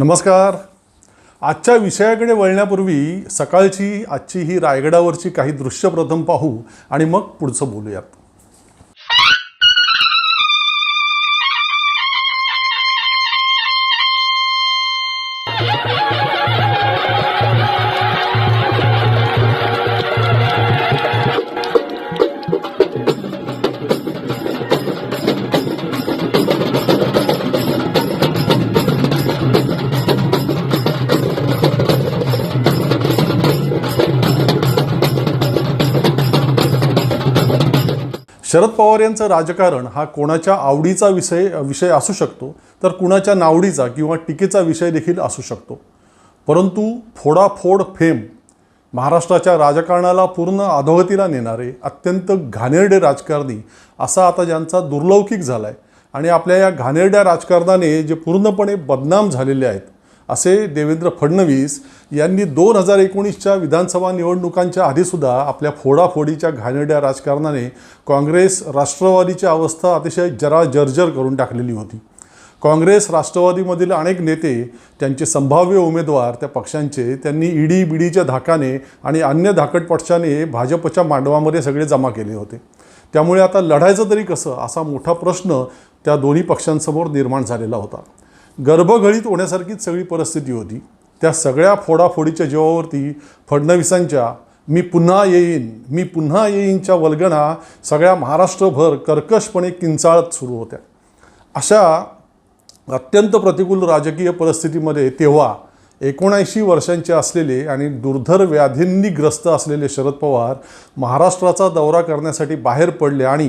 नमस्कार. आजच्या विषयाकडे वळण्यापूर्वी सकाळची आजची ही रायगडावरची काही दृश्य प्रथम पाहू आणि मग पुढचं बोलूयात. शरद पवार यांचं राजकारण हा कोणाच्या आवडीचा विषय विषय असू शकतो तर कुणाच्या नावडीचा किंवा टीकेचा विषय देखील असू शकतो. परंतु फोडाफोड फेम महाराष्ट्राच्या राजकारणाला पूर्ण अधोगतीला नेणारे अत्यंत घाणेरडे राजकारणी असा आता ज्यांचा दुर्लौकिक झाला आहे आणि आपल्या या घाणेरड्या राजकारणाने जे पूर्णपणे बदनाम झालेले आहेत असे देवेंद्र फडणवीस यांनी दोन हजार एकोणीसच्या विधानसभा निवडणुकांच्या आधीसुद्धा आपल्या फोडाफोडीच्या घाणेड्या राजकारणाने काँग्रेस राष्ट्रवादीची अवस्था अतिशय जरा जर्जर करून टाकलेली होती. काँग्रेस राष्ट्रवादीमधील अनेक नेते त्यांचे संभाव्य उमेदवार त्या पक्षांचे त्यांनी ईडी बीडीच्या धाकाने आणि अन्य धाकटपक्षाने भाजपच्या मांडवामध्ये सगळे जमा केले होते. त्यामुळे आता लढायचं तरी कसं असा मोठा प्रश्न त्या दोन्ही पक्षांसमोर निर्माण झालेला होता. गर्भघळीत होण्यासारखीच सगळी परिस्थिती होती. त्या सगळ्या फोडाफोडीच्या जीवावरती फडणवीसांच्या मी पुन्हा येईन मी पुन्हा येईनच्या वल्गणा सगळ्या महाराष्ट्रभर कर्कशपणे किंचाळत सुरू होत्या. अशा अत्यंत प्रतिकूल राजकीय परिस्थितीमध्ये तेव्हा एकोणऐंशी वर्षांचे असलेले आणि दुर्धर व्याधींनी ग्रस्त असलेले शरद पवार महाराष्ट्राचा दौरा करण्यासाठी बाहेर पडले आणि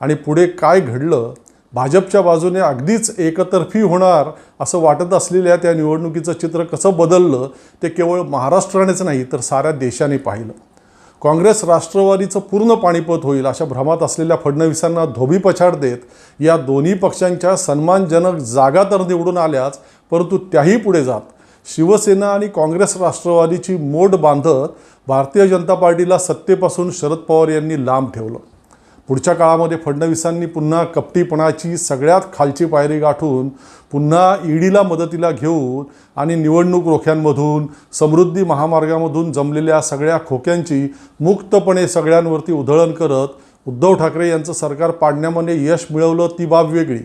आणि पुढे काय घडलं भाजपच्या बाजूने अगदीच एकतर्फी होणार असं वाटत असलेल्या त्या निवडणुकीचं चित्र कसं बदललं ते केवळ महाराष्ट्रानेच नाही तर साऱ्या देशाने पाहिलं. काँग्रेस राष्ट्रवादीचं पूर्ण पाणीपत होईल अशा भ्रमात असलेल्या फडणवीसांना धोबी पछाड देत या दोन्ही पक्षांच्या सन्मानजनक जागा तर निवडून आल्याच परंतु त्याही पुढे जात. शिवसेना आणि काँग्रेस राष्ट्रवादीची मोड बांधत भारतीय जनता पार्टीला सत्तेपासून शरद पवार यांनी लांब ठेवलं. पुढच्या काळामध्ये फडणवीसांनी पुन्हा कपटीपणाची सगळ्यात खालची पायरी गाठून पुन्हा ईडीला मदतीला घेऊन आणि निवडणूक रोख्यांमधून समृद्धी महामार्गामधून जमलेल्या सगळ्या खोक्यांची मुक्तपणे सगळ्यांवरती उधळण करत उद्धव ठाकरे यांचं सरकार पाडण्यामध्ये यश मिळवलं ती बाब वेगळी.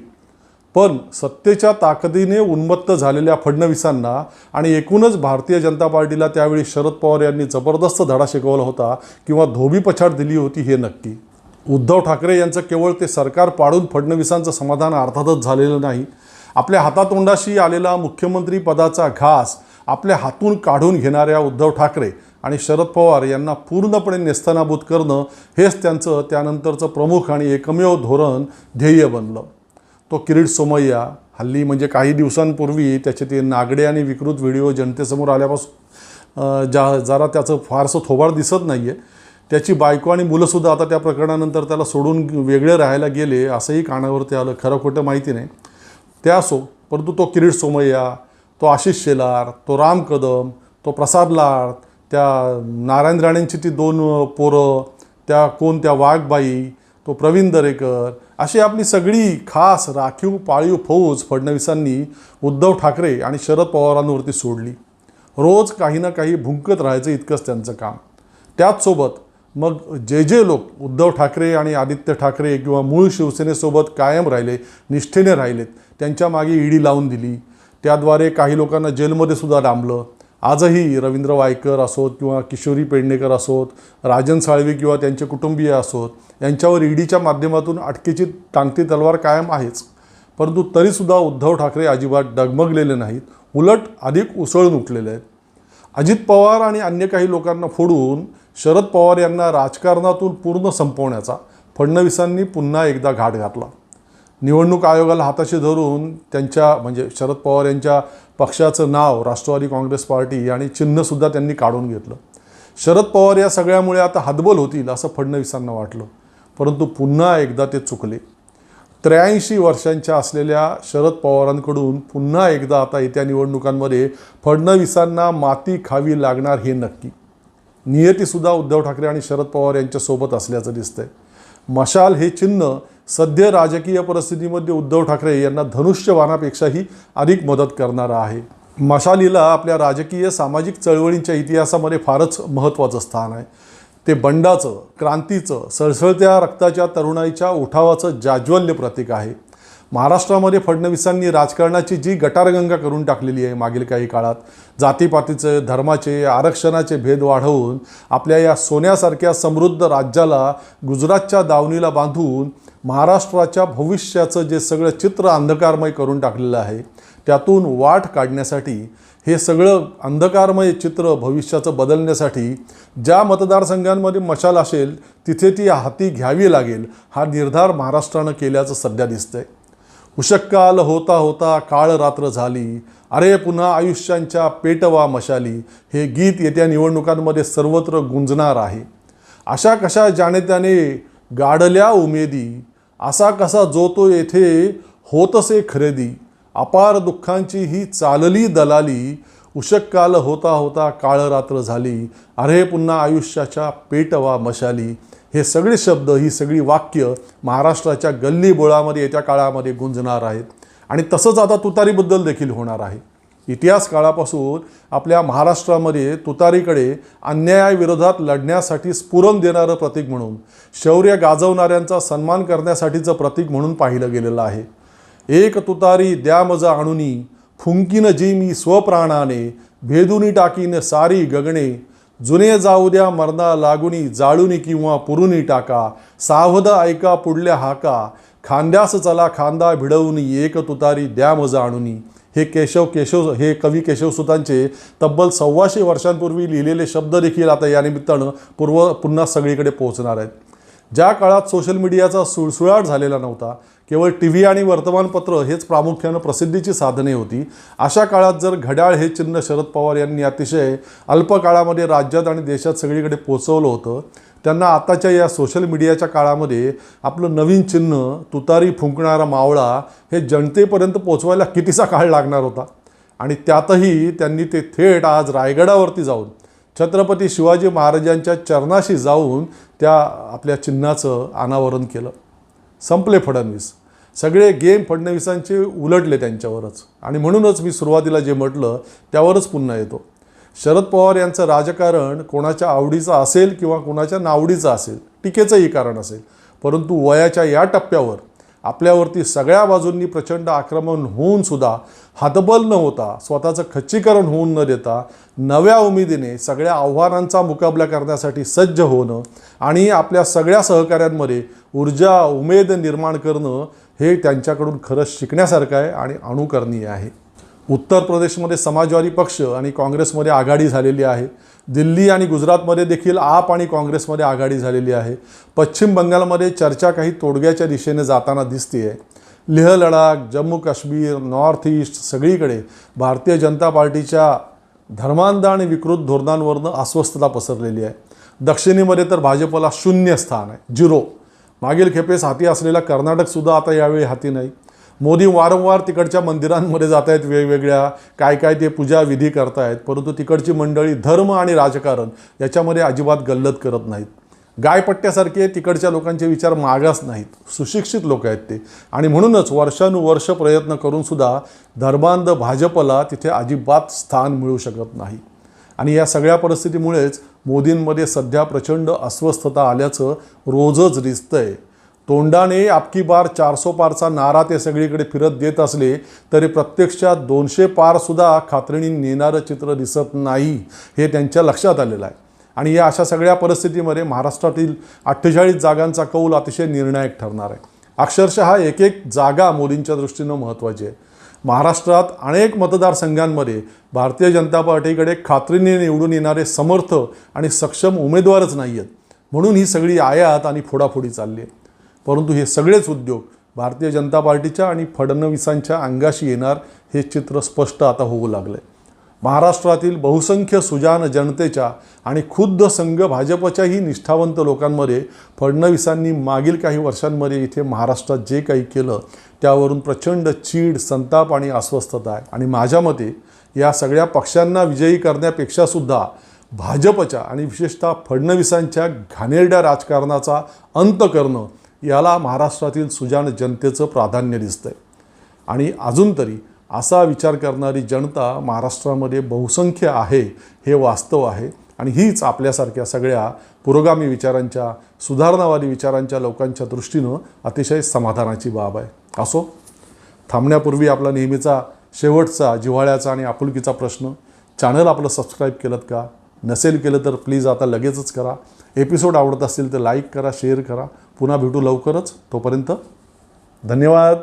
पण सत्तेच्या ताकदीने उन्मत्त झालेल्या फडणवीसांना आणि एकूणच भारतीय जनता पार्टीला त्यावेळी शरद पवार यांनी जबरदस्त धडा शिकवला होता किंवा धोबी पछाड दिली होती हे नक्की. उद्धव ठाकरे यांचं केवळ ते सरकार पाडून फडणवीसांचं समाधान अर्थातच झालेलं नाही. आपल्या हातातोंडाशी आलेला मुख्यमंत्री पदाचा घास आपल्या हातून काढून घेणाऱ्या उद्धव ठाकरे आणि शरद पवार यांना पूर्णपणे नेस्तनाबूत करणं हेच त्यांचं त्यानंतरचं प्रमुख आणि एकमेव धोरण ध्येय बनलं. तो किरीट सोमय्या हल्ली म्हणजे काही दिवसांपूर्वी त्याचे ते नागडे आणि विकृत व्हिडिओ जनतेसमोर आल्यापासून ज्या जा जरा त्याचं फारसं थोबाड दिसत नाही आहे त्याची बायको आणि मुलंसुद्धा आता त्या प्रकरणानंतर त्याला सोडून वेगळे राहायला गेले असंही कानावरती आलं. खरं खोटं माहिती नाही. त्या असो परंतु तो किरीट सोमय्या तो आशिष शेलार तो राम कदम तो प्रसाद लाड त्या नारायण राणेंची ती दोन पोरं त्या कोण त्या वाघबाई तो प्रवीण दरेकर अशी आपली सगळी खास राखीव पाळीव फौज फडणवीसांनी उद्धव ठाकरे आणि शरद पवारांवरती सोडली. रोज काही ना काही भुंकत राहायचं इतकंच त्यांचं काम. त्याचसोबत मग जे जे लोक उद्धव ठाकरे आणि आदित्य ठाकरे किंवा मूळ शिवसेनेसोबत कायम राहिले निष्ठेने राहिलेत त्यांच्या मागे ईडी लावून दिली. त्याद्वारे काही लोकांना जेलमध्ये सुद्धा डांबलं. आजही रवींद्र वायकर असोत किंवा किशोरी पेडणेकर असोत राजन साळवी किंवा त्यांचे कुटुंबीय असोत यांच्यावर ईडीच्या माध्यमातून अटकेची टांगती तलवार कायम आहेच. परंतु तरीसुद्धा उद्धव ठाकरे अजिबात डगमगलेले नाहीत. उलट अधिक उसळून उठलेले आहेत. अजित पवार आणि अन्य काही लोकांना फोडून शरद पवार यांना राजकारणातून पूर्ण संपवण्याचा फडणवीसांनी पुन्हा एकदा घाट घातला. निवडणूक आयोगाला हाताशी धरून त्यांच्या म्हणजे शरद पवार यांच्या पक्षाचं नाव राष्ट्रवादी काँग्रेस पार्टी आणि चिन्हसुद्धा त्यांनी काढून घेतलं. शरद पवार या सगळ्यामुळे आता हतबल होतील असं फडणवीसांना वाटलं. परंतु पुन्हा एकदा ते चुकले. त्र्याऐंशी वर्षांच्या असलेल्या शरद पवारांकडून पुन्हा एकदा आता येत्या निवडणुकांमध्ये फडणवीसांना माती खावी लागणार हे नक्की. नियतीसुद्धा उद्धव ठाकरे आणि शरद पवार यांच्यासोबत असल्याचं दिसतंय. मशाल हे चिन्ह सध्या राजकीय परिस्थितीमध्ये उद्धव ठाकरे यांना धनुष्यबाणापेक्षाही अधिक मदत करणारं आहे. मशालीला आपल्या राजकीय सामाजिक चळवळींच्या इतिहासामध्ये फारच महत्त्वाचं स्थान आहे. ते बंडाचं क्रांतीचं सळसळत्या रक्ताच्या तरुणाईच्या उठावाचं जाज्वल्य प्रतीक आहे. महाराष्ट्रामध्ये फडणवीसांनी राजकारणाची जी गटारगंगा करून टाकलेली आहे मागील काही काळात जातीपातीचे धर्माचे आरक्षणाचे भेद वाढवून आपल्या या सोन्यासारख्या समृद्ध राज्याला गुजरातच्या दावणीला बांधून महाराष्ट्राच्या भविष्याचं जे सगळं चित्र अंधकारमय करून टाकलेलं आहे त्यातून वाट काढण्यासाठी हे सगळं अंधकारमय चित्र भविष्याचं बदलण्यासाठी ज्या मतदारसंघांमध्ये मशाल असेल तिथे ती हाती घ्यावी लागेल हा निर्धार महाराष्ट्रानं केल्याचं सध्या दिसतंय. उशक्काल होता होता काळ रात्र झाली अरे पुन्हा आयुष्यांच्या पेटवा मशाली हे गीत येत्या निवडणुकांमध्ये सर्वत्र गुंजणार आहे. अशा कशा जाणे त्याने गाडल्या उमेदी असा कसा जो तो येथे होतसे खरेदी अपार दुःखांची ही चालली दलाली उशक्काल होता होता काळ रात्र झाली अरे पुन्हा आयुष्याच्या पेटवा मशाली. हे सगळे शब्द ही सगळी वाक्य महाराष्ट्राच्या गल्ली बोळामध्ये येत्या काळामध्ये गुंजणार आहेत. आणि तसंच आता तुतारीबद्दल देखील होणार आहे. इतिहास काळापासून आपल्या महाराष्ट्रामध्ये तुतारीकडे अन्यायाविरोधात लढण्यासाठी स्फुरण देणारं प्रतीक म्हणून शौर्य गाजवणाऱ्यांचा सन्मान करण्यासाठीचं प्रतीक म्हणून पाहिलं गेलेलं आहे. एक तुतारी द्या मज आणुनी फुंकीन जी मी स्वप्राणाने भेदुनी टाकीन सारी गगणे जुने जाऊ द्या मरणा लागुनी जाळुनी किंवा पुरुनी टाका सावध ऐका पुढल्या हाका खांद्यास चला खांदा भिडवूनी एक तुतारी द्या मज आणुनी. हे केशव केशव हे कवी केशवसुतांचे तब्बल सव्वाशे वर्षांपूर्वी लिहिलेले शब्द देखील आता या निमित्तानं पूर्व पुन्हा सगळीकडे पोहोचणार आहेत. ज्या काळात सोशल मीडियाचा सुळसुळाट झालेला नव्हता केवळ टी व्ही आणि वर्तमानपत्र हेच प्रामुख्यानं प्रसिद्धीची साधने होती. अशा काळात जर घड्याळ हे चिन्ह शरद पवार यांनी अतिशय अल्प काळामध्ये राज्यात आणि देशात सगळीकडे पोचवलं होतं त्यांना आताच्या या सोशल मीडियाच्या काळामध्ये आपलं नवीन चिन्ह तुतारी फुंकणारा मावळा हे जनतेपर्यंत पोचवायला कितीसा काळ लागणार होता? आणि त्यातही त्यांनी ते थेट आज रायगडावरती जाऊन छत्रपती शिवाजी महाराजांच्या चरणाशी जाऊन त्या आपल्या चिन्हाचं अनावरण केलं. संपले फडणवीस. सगळे गेम फडणवीसांचे उलटले त्यांच्यावरच. आणि म्हणूनच मी सुरुवातीला जे म्हटलं त्यावरच पुन्हा येतो. शरद पवार यांचं राजकारण कोणाच्या आवडीचं असेल किंवा कोणाच्या नावडीचं असेल टीकेचंही कारण असेल. परंतु वयाच्या या टप्प्यावर आपल्यावरती सगळ्या बाजूंनी प्रचंड आक्रमण होऊन सुद्धा हतबल न होता स्वतःचं खच्चीकरण होऊन न देता नव्या उमेदीने सगळ्या आव्हानांचा मुकाबला करण्यासाठी सज्ज होणं आणि आपल्या सगळ्या सहकाऱ्यांमध्ये ऊर्जा उमेद निर्माण करणं हे त्यांच्याकडून खरंच शिकण्यासारखं आहे आणि अनुकरणीय आहे. उत्तर प्रदेशमध्ये समाजवादी पक्ष आणि काँग्रेसमध्ये आघाडी झालेली आहे. दिल्ली आणि गुजरातमध्ये देखील आप आणि काँग्रेसमध्ये आघाडी झालेली आहे. पश्चिम बंगालमध्ये चर्चा काही तोडग्याच्या दिशेने जाताना दिसते आहे लेह लडाख जम्मू काश्मीर नॉर्थ ईस्ट सगळीकडे भारतीय जनता पार्टीच्या धर्मांध आणि विकृत धोरणांवरनं अस्वस्थता पसरलेली आहे. दक्षिणेमध्ये तर भाजपला शून्य स्थान आहे. झिरो. मागील खेपेस हाती असलेला कर्नाटकसुद्धा आता यावेळी हाती नाही. मोदी वारंवार तिकडच्या मंदिरांमध्ये जात आहेत वेगवेगळ्या काय काय ते पूजा विधी करतायत परंतु तिकडची मंडळी धर्म आणि राजकारण याच्यामध्ये अजिबात गल्लत करत नाहीत. गायपट्ट्यासारखे तिकडच्या लोकांचे विचार मागास नाहीत. सुशिक्षित लोक आहेत ते. आणि म्हणूनच वर्षानुवर्ष प्रयत्न करूनसुद्धा धर्मांध भाजपला तिथे अजिबात स्थान मिळू शकत नाही. आणि या सगळ्या परिस्थितीमुळेच मोदींमध्ये सध्या प्रचंड अस्वस्थता आल्याचं रोजच दिसतंय. तोंडाने आपकी बार चारसो पारचा नारा ते सगळीकडे फिरत देत असले तरी प्रत्यक्षात दोनशे पारसुद्धा खात्रीने नेणारं चित्र दिसत नाही हे त्यांच्या लक्षात आलेलं आहे. आणि या अशा सगळ्या परिस्थितीमध्ये महाराष्ट्रातील अठ्ठेचाळीस जागांचा कौल अतिशय निर्णायक ठरणार आहे. अक्षरशः एक एक जागा मोदींच्या दृष्टीनं महत्त्वाची आहे. महाराष्ट्रात अनेक मतदारसंघांमध्ये भारतीय जनता पार्टीकडे खात्रीने निवडून येणारे समर्थ आणि सक्षम उमेदवारच नाही आहेत म्हणून ही सगळी आयात आणि फोडाफोडी चालली आहे. परंतु हे सगळेच उद्योग भारतीय जनता पार्टीच्या आणि फडणवीसांच्या अंगाशी येणार हे चित्र स्पष्ट आता होऊ लागलं आहे महाराष्ट्रातील बहुसंख्य सुजान जनतेच्या आणि खुद्द संघ भाजपच्याही निष्ठावंत लोकांमध्ये फडणवीसांनी मागील काही वर्षांमध्ये इथे महाराष्ट्रात जे काही केलं त्यावरून प्रचंड चीड संताप आणि अस्वस्थता आहे. आणि माझ्या मते या सगळ्या पक्षांना विजयी करण्यापेक्षासुद्धा भाजपच्या आणि विशेषतः फडणवीसांच्या घाणेरड्या राजकारणाचा अंत करणं याला महाराष्ट्रातील सुजाण जनतेचं प्राधान्य दिसतं आहे आणि अजून तरी असा विचार करणारी जनता महाराष्ट्रामध्ये बहुसंख्य आहे हे वास्तव आहे. आणि हीच आपल्यासारख्या सगळ्या पुरोगामी विचारांच्या सुधारणावादी विचारांच्या लोकांच्या दृष्टीनं अतिशय समाधानाची बाब आहे. असो थांबण्यापूर्वी आपला नेहमीचा शेवटचा जिव्हाळ्याचा आणि आपुलकीचा प्रश्न. चॅनल आपलं सबस्क्राईब केलं का? नसेल केलं तर प्लीज आता लगेचच करा. एपिसोड आवडत असतील तर लाईक करा शेअर करा. पुन्हा भेटू लवकरच. तोपर्यंत धन्यवाद.